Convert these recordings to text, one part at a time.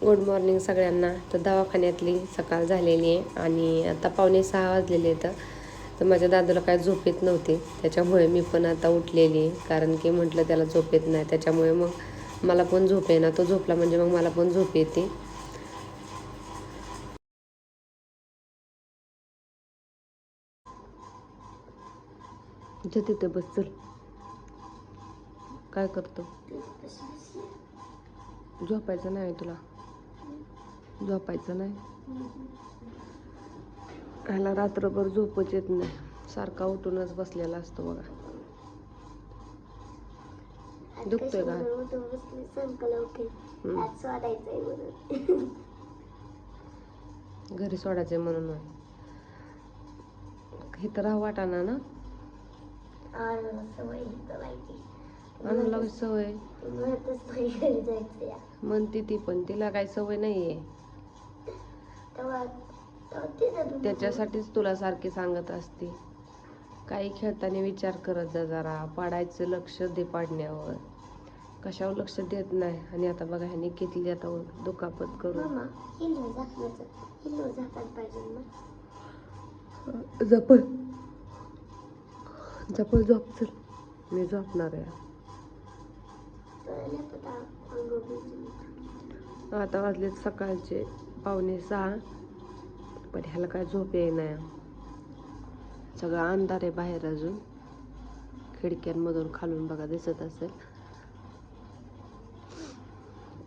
Good morning सगळ्यांना. तर दवाखान्यातली सकाळ झालेली आहे आणि आता पावणे सहा वाजलेले आहेत. तर माझ्या दादूला काय झोप येत नव्हती. त्याच्यामुळे मी पण आता उठलेली आहे. कारण की म्हटलं त्याला झोप येत नाही. त्याच्यामुळे मग मला पण झोप येणार तो झोपला म्हणजे मग मला पण झोप येते. तिथे बस चल. काय करतो? झोपायचं नाही तुला. झोपायचं नाही. ह्याला रात्रभर झोपच येत नाही. सारखा उठूनच बसलेला असतो बघा. दुखतोय का? घरी सोडायचंय म्हणून नाही. इथं राहू वाटाना ना? अनुला सवय म्हणते ती पण तिला काही सवय नाहीये. त्याच्यासाठीच तुला सारखी सांगत असते. काही खेळताना विचार करत जा जरा. पाडायचं लक्ष दे पाडण्यावर. कशावर लक्ष देत नाही? आणि आता बघा ह्याने किती आता दुखापत करून. जपल. जपल झोप चल. मी झोपणार आहे. आता वाजलेत सकाळचे. पावणे सहा. पण ह्याला काय झोप येईना सगळा अंधार आहे बाहेर अजून. खिडक्यांमधून खालून बघा दिसत असेल.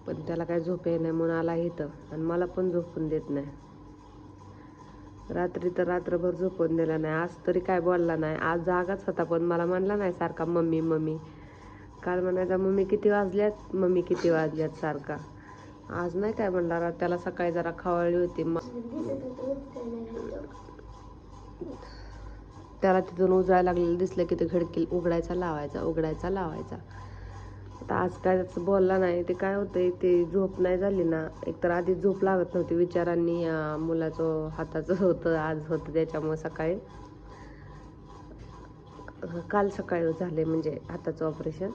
पण त्याला काय झोप येईना म्हणून आला इथं. आणि मला पण झोपून देत नाही रात्री तर रात्रभर झोपून दिला नाही आज तरी काय बोलला नाही आज जागाच होता पण मला म्हणला नाही सारखा मम्मी मम्मी. काल म्हणायचा मम्मी किती वाजल्यात? मम्मी किती वाजल्यात? सारखा. आज नाही काय म्हणणार त्याला सकाळी जरा खवळली होती मग त्याला तिथून उजळायला लागलेलं दिसलं की ते खिडकी उघडायचा लावायचा उघडायचा लावायचा. आता आज काय त्याचं बोलला नाही ते काय होतंय ते झोप नाही झाली ना एकतर आधी झोप लागत नव्हती विचारांनी मुलाचं हाताचं होतं आज होतं त्याच्यामुळे सकाळी. काल सकाळी झाले म्हणजे हाताचं ऑपरेशन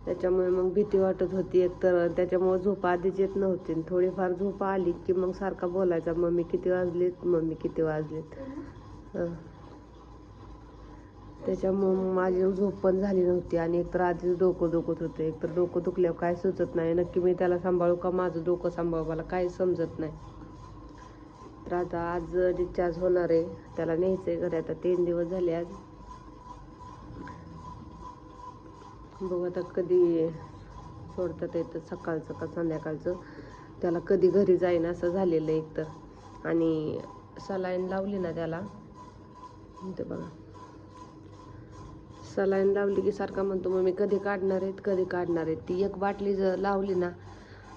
त्याच्यामुळे मग भीती वाटत होती एकतर. त्याच्यामुळे झोप आधीच येत नव्हती. आणि थोडीफार झोप आली की मग सारखा बोलायचा मम्मी किती वाजलेत? मम्मी किती वाजलीत? त्याच्यामुळं माझी झोप पण झाली नव्हती आणि एकतर आधीच डोकं दुखत होतं. एकतर डोकं दुखल्यावर काय सुचत नाही. नक्की मी त्याला सांभाळू का? माझं डोकं सांभाळू मला काही समजत नाही. तर आता आज डिस्चार्ज होणार आहे. त्याला न्यायचं आहे घरी. आता तीन दिवस झाले आज. बघ आता कधी सोडतात येतं सकाळचं का संध्याकाळचं. त्याला कधी घरी जाईन असं झालेलं आहे एकतर आणि सलाईन लावली ना त्याला. ते बघा. सलाईन लावली की सारखा म्हणतो मग मी कधी काढणार आहेत कधी काढणार आहेत? ती एक बाटली जर लावली ना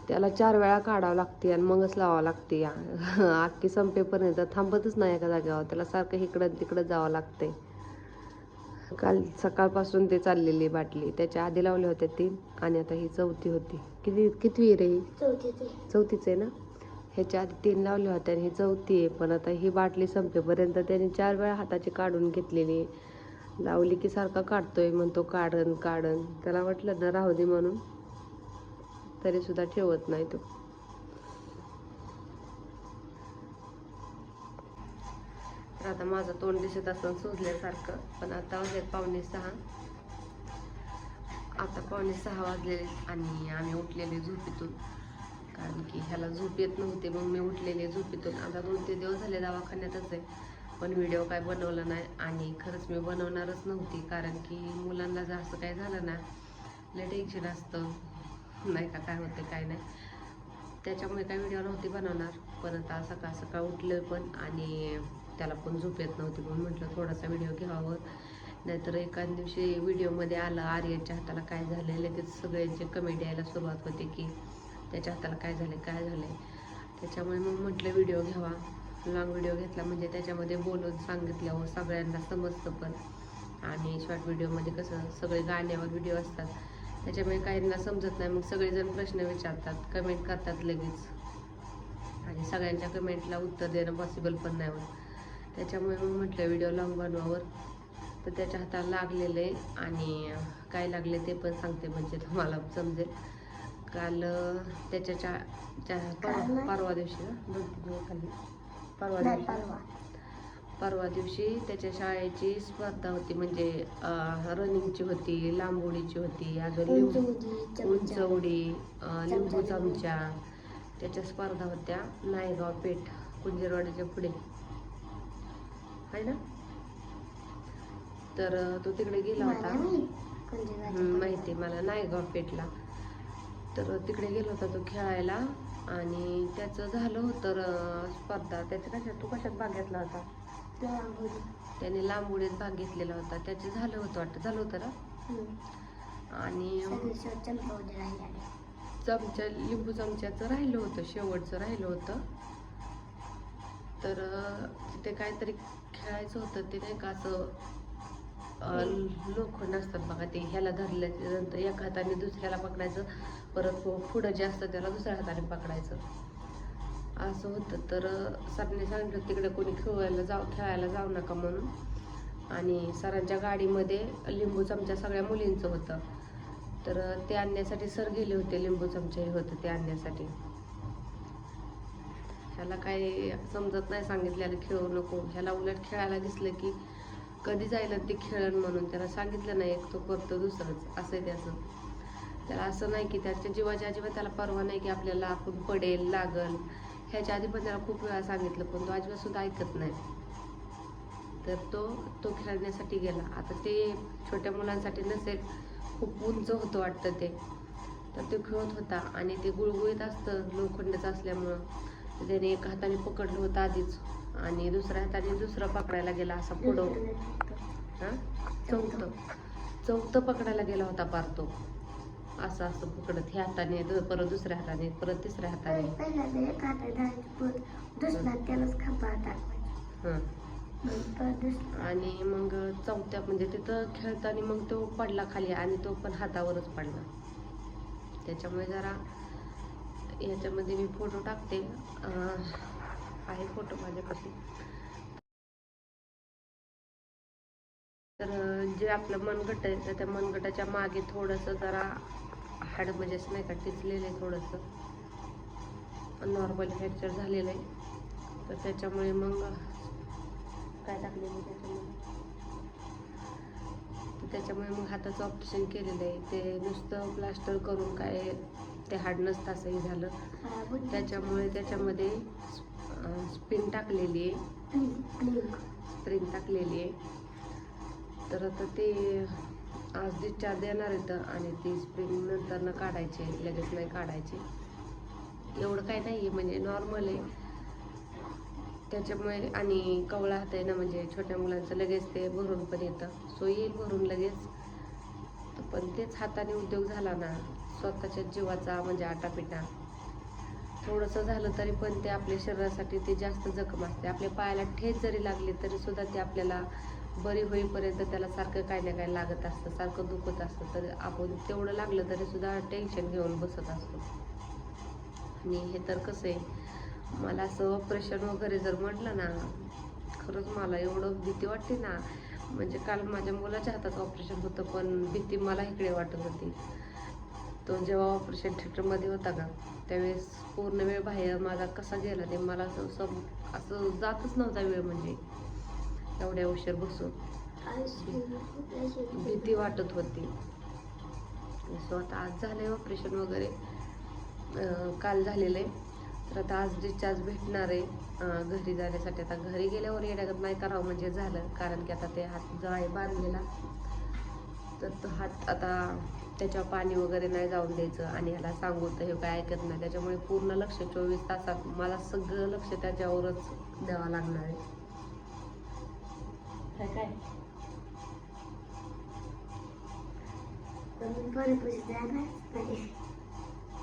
त्याला चार वेळा काढावं लागते आणि मगच लावावं लागते अख्खी संपेपर्यंत थांबतच नाही एका जागेवर. त्याला सारखं इकडं तिकडं जावं लागते काल सकाळपासून ते चाललेली बाटली. त्याच्या आधी लावल्या होत्या तीन आणि आता ही चौथी होती. किती कितवी रे ही? चौथीच आहे ना? ह्याच्या आधी तीन लावल्या होत्या आणि ही चौथी आहे. पण आता ही बाटली संपेपर्यंत त्याने चार वेळा हाताची काढून घेतलेली. लावली की सारखा काढतोय म्हणतो काढन काढन. त्याला वाटलं ना राहू दे म्हणून. तरी सुद्धा ठेवत नाही तो. तर आता माझं तोंड दिसत असं सुजल्यासारखं पण आता वाजलेत पावणे सहा. आता पावणे सहा वाजलेले आणि आम्ही उठलेले झोपेतून. कारण की ह्याला झोप येत नव्हते मग मी उठलेले झोपेतून. आता दोन ते दिवस झाले दवाखान्यातच आहे पण व्हिडिओ काय बनवला नाही आणि खरंच मी बनवणारच नव्हती कारण की मुलांना जर असं काय झालं ना लय टेन्शन असतं. नाही का काय होतं काय नाही. त्याच्यामुळे काय व्हिडिओ नव्हती बनवणार. पण आता सकाळ सकाळ उठलं पण आणि त्याला पण झोप येत नव्हती म्हणून म्हटलं थोडासा व्हिडिओ घ्यावं. नाहीतर एका दिवशी व्हिडिओमध्ये आलं आर्यनच्या हाताला काय झालं लगेच सगळ्यांचे कमेंट यायला सुरुवात होते की त्याच्या हाताला काय झालं काय झालं त्याच्यामुळे मग म्हटलं व्हिडिओ घ्यावा. लॉंग व्हिडिओ घेतला म्हणजे त्याच्यामध्ये बोलून सांगितल्यावर सगळ्यांना समजतं पण. आणि शॉर्ट व्हिडिओमध्ये कसं सगळे गाण्यावर व्हिडिओ असतात. त्याच्यामुळे काहींना समजत नाही मग सगळेजण प्रश्न विचारतात कमेंट करतात लगेच. आणि सगळ्यांच्या कमेंटला उत्तर देणं पॉसिबल पण नाही होत. त्याच्यामुळे मग म्हटलं व्हिडिओ लॉंग बनवावर तर त्याच्या हाताला लागलेलं आहे आणि काय लागले ते पण सांगते म्हणजे तुम्हाला समजेल. काल त्याच्या चा परवा दिवशी ना? परवा दिवशी. परवा. दिवशी त्याच्या शाळेची स्पर्धा होती म्हणजे रनिंगची होती लांब उडीची होती अजून उंच लिंबू उडी लिंबू. चमचा. त्याच्या स्पर्धा होत्या नायगाव पेठ कुंजरवाडीच्या पुढे. आहे ना? तर तो तिकडे गेला होता. माहिती आहे मला. नायगाव पेठला तर तिकडे गेला होता तो खेळायला. आणि त्याचं झालं होतं अं, स्पर्धा. त्याच्या कशात? तू कशात भाग घेतला होता. त्याने लांब उडीत भाग घेतलेला होता. त्याचे झालं होतं वाटतं. झालं होतं ना. आणि सगळे शेवट चमचा उडी राहिला चमचा लिंबू चमच्याचं राहिलं होतं. शेवटचं राहिलं होतं. तर तिथे काहीतरी खेळायचं होतं ते नाही का असं लोखंड असतात बघा ते. ह्याला धरल्याच्या नंतर एका हाताने दुसऱ्याला पकडायचं परत पुढं जे असतं त्याला दुसऱ्या हाताने पकडायचं. असं होतं. तर सरांनी सरने सांगितलं तिकडे कोणी खेळायला जाऊ खेळायला जाऊ नका म्हणून. आणि सरांच्या गाडीमध्ये लिंबू चमचा सगळ्या मुलींचं होतं. तर ते आणण्यासाठी सर गेले होते लिंबू चमचे हे होतं ते आणण्यासाठी. ह्याला काय समजत नाही सांगितलेलं खेळू नको. ह्याला उलट खेळायला दिसलं की कधी जायला ते खेळण म्हणून त्याला सांगितलं नाही एक तो करतो दुसरंच असं आहे त्याचं त्याला असं नाही की त्याच्या जीवाच्या अजिबात त्याला परवा नाही की आपल्याला आपण पडेल लागल. ह्याच्या आधी पण त्याला खूप वेळा सांगितलं पण तो अजिबात सुद्धा ऐकत नाही. तर तो तो खेळण्यासाठी गेला. आता ते छोट्या मुलांसाठी नसेल खूप उंच होतं वाटतं ते. तर ते खेळत होता आणि ते गुळगुळीत असतं लोखंडचं असल्यामुळं. त्याने एका हाताने पकडलं होतं आधीच. आणि दुसऱ्या हाताने दुसरं पकडायला गेला असा पुढं. हा? चौथं. चौथं पकडायला गेला होता पार तो. असं असं पकडत. ह्या हाताने द- परत दुसऱ्या हाताने परत तिसऱ्या हाताने. आणि मग चौथ्या म्हणजे तिथं खेळताना मग तो पडला खाली आणि तो पण हातावरच पडला. त्याच्यामुळे जरा याच्यामध्ये मी फोटो टाकते. आहे फोटो माझ्यापाशी तर जे आपलं मनगट आहे तर त्या मनगटाच्या मागे थोडंसं जरा हाड म्हणजे असं नाही का टिचलेलं आहे थोडंसं. नॉर्मल फ्रॅक्चर झालेलं आहे. तर त्याच्यामुळे मग काय टाकले मी त्याच्यामध्ये? त्याच्यामुळे मग हाताचं ऑपरेशन केलेलं आहे. ते नुसतं प्लास्टर करून काय ते हाड नसता असंही झालं. त्याच्यामुळे त्याच्यामध्ये स्प्रिंग टाकलेली आहे. स्प्रिंग टाकलेली आहे. तर आता ते आज डिस्चार्ज देणार येतं आणि ती स्प्रिंग नंतर न काढायची लगेच नाही काढायची. एवढं काय नाही आहे म्हणजे नॉर्मल आहे. त्याच्यामुळे आणि कवळा हात आहे ना म्हणजे छोट्या मुलांचं लगेच ते भरून पण येतं. सो येईल भरून लगेच. पण तेच हाताने उद्योग झाला ना. स्वतःच्या जीवाचा म्हणजे आटापिटा. थोडंसं झालं तरी पण ते आपल्या शरीरासाठी ते जास्त जखम असते. आपल्या पायाला ठेच जरी लागली तरी सुद्धा ते आपल्याला बरी होईपर्यंत त्याला सारखं काय ना काय लागत असतं सारखं दुखत असतं. तर आपण तेवढं लागलं तरी सुद्धा टेन्शन घेऊन बसत असतो. आणि हे तर कसं आहे मला असं ऑपरेशन वगैरे जर म्हटलं ना खरंच मला एवढं भीती वाटते ना. म्हणजे काल माझ्या मुलाच्या हातात ऑपरेशन होतं पण भीती मला इकडे वाटत होती. तो जेव्हा ऑपरेशन थिएटरमध्ये होता का त्यावेळेस पूर्ण वेळ बाहेर माझा कसा गेला ते मला असं सम असं जातच नव्हता वेळ म्हणजे. एवढ्या उशीर बसून. भीती वाटत होती. सो आता आज झालंय ऑपरेशन वगैरे. काल झालेलं आहे. तर आता आज डिस्चार्ज भेटणार आहे. घरी जाण्यासाठी. आता घरी गेल्यावर येण्यागत नाही करावं म्हणजे झालं. कारण की आता ते हात जो आहे बांधलेला. तर तो हात आता त्याच्यावर पाणी वगैरे नाही जाऊन द्यायचं आणि ह्याला सांगू तर हे काय ऐकत नाही. त्याच्यामुळे पूर्ण लक्ष चोवीस तासात. मला सगळं लक्ष त्याच्यावरच द्यावं लागणार आहे. काय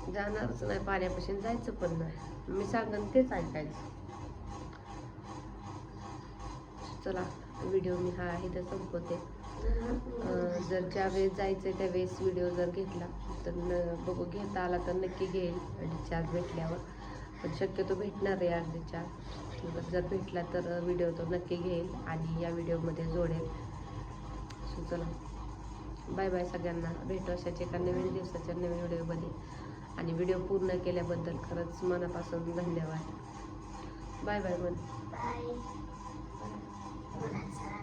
जाणारच नाही पाण्यापासून जायचं पण नाही. मी सांगन तेच ऐकायचं. चला व्हिडिओ मी हा इथं संपवते. जर ज्या वेळेस जायचं त्यावेळेस व्हिडिओ जर घेतला तर न बघू घेता आला तर नक्की घेईल डिस्चार्ज भेटल्यावर. पण शक्यतो भेटणार आहे आज डिस्चार्ज जर भेटला तर व्हिडिओ तो नक्की घेईल आणि या व्हिडिओमध्ये जोडेल. सो चला. बाय बाय सगळ्यांना. भेटू अशाच एका नवीन दिवसाच्या नवीन व्हिडिओमध्ये आणि व्हिडिओ पूर्ण केल्याबद्दल खरंच मनापासून धन्यवाद. बाय बाय मन. बाय